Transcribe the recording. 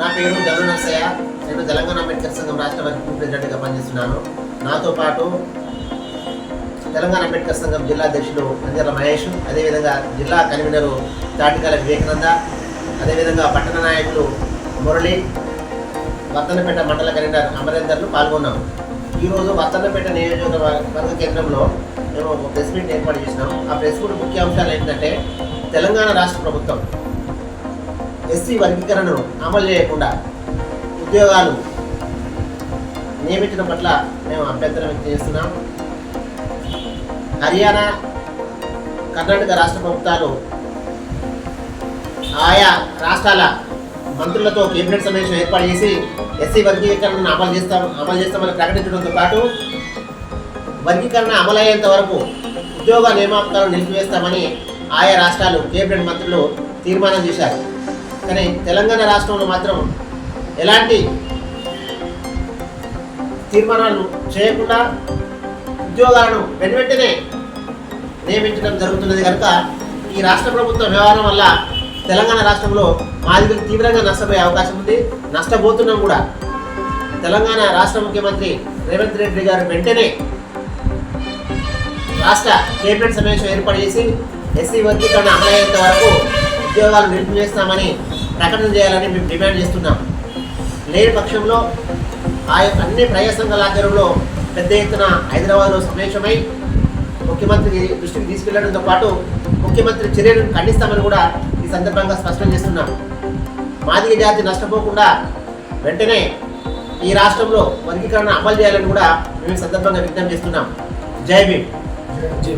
నా పేరు గను నర్సయ్య. నేను తెలంగాణ అంబేద్కర్ సంఘం రాష్ట్ర వర్కింగ్ ప్రెసిడెంట్గా పనిచేస్తున్నాను. నాతో పాటు తెలంగాణ అంబేద్కర్ సంఘం జిల్లా అధ్యక్షులు అంజల మహేష్ అదేవిధంగా జిల్లా కన్వీనరు తాటికాల వివేకానంద అదేవిధంగా పట్టణ నాయకులు మురళి వర్తనపేట మండల కలెక్టర్ అమరేందర్లు పాల్గొన్నాము ఈరోజు వర్తనపేట నియోజకవర్గ కేంద్రంలో మేము ఒక ప్రెస్ మీట్ ఏర్పాటు చేసినాం. ఆ ప్రెస్ మీట్ ముఖ్య అంశాలు ఏంటంటే తెలంగాణ రాష్ట్ర ప్రభుత్వం ఎస్సీ వర్గీకరణను అమలు చేయకుండా ఉద్యోగాలు నియమించడం పట్ల మేము అభ్యంతరం వ్యక్తం చేస్తున్నాం. హర్యానా కర్ణాటక రాష్ట్ర ప్రభుత్వాలు ఆయా రాష్ట్రాల మంత్రులతో కేబినెట్ సమావేశం ఏర్పాటు చేసి ఎస్సీ వర్గీకరణను అమలు చేస్తాం అమలు చేస్తామని ప్రకటించడంతో పాటు వర్గీకరణ అమలయ్యేంత వరకు ఉద్యోగ నియామకాలను నిలిపివేస్తామని ఆయా రాష్ట్రాలు కేబినెట్ మంత్రులు తీర్మానం చేశారు. కానీ తెలంగాణ రాష్ట్రంలో మాత్రం ఎలాంటి తీర్మానాలు చేయకుండా ఉద్యోగాలను వెనువెంటనే నియమించడం జరుగుతున్నది కనుక ఈ రాష్ట్ర ప్రభుత్వ వ్యవహారం వల్ల తెలంగాణ రాష్ట్రంలో మాదిగలు తీవ్రంగా నష్టపోయే అవకాశం ఉంది. నష్టపోతున్నాం కూడా. తెలంగాణ రాష్ట్ర ముఖ్యమంత్రి రేవంత్ రెడ్డి గారు వెంటనే రాష్ట్ర కేబినెట్ సమావేశం ఏర్పాటు చేసి ఎస్సీ వర్గీకరణ అమలయ్యేంత వరకు ఉద్యోగాలు నిలిపివేస్తామని ప్రకటన చేయాలని మేము డిమాండ్ చేస్తున్నాం. లేని పక్షంలో ఆ యొక్క అన్ని ప్రజా సంఘాల ఆధ్వర్యంలో పెద్ద ఎత్తున హైదరాబాద్లో సమావేశమై ముఖ్యమంత్రి దృష్టికి తీసుకెళ్ళడంతో పాటు ముఖ్యమంత్రి చర్యలను ఖండిస్తామని కూడా సందర్భంగా స్పష్టం చేస్తున్నాం మాదిగ జాతి నష్టపోకుండా వెంటనే ఈ రాష్ట్రంలో వర్గీకరణ అమలు చేయాలని కూడా మేము సందర్భంగా విజ్ఞప్తి చేస్తున్నాం. జై భీమ్. జై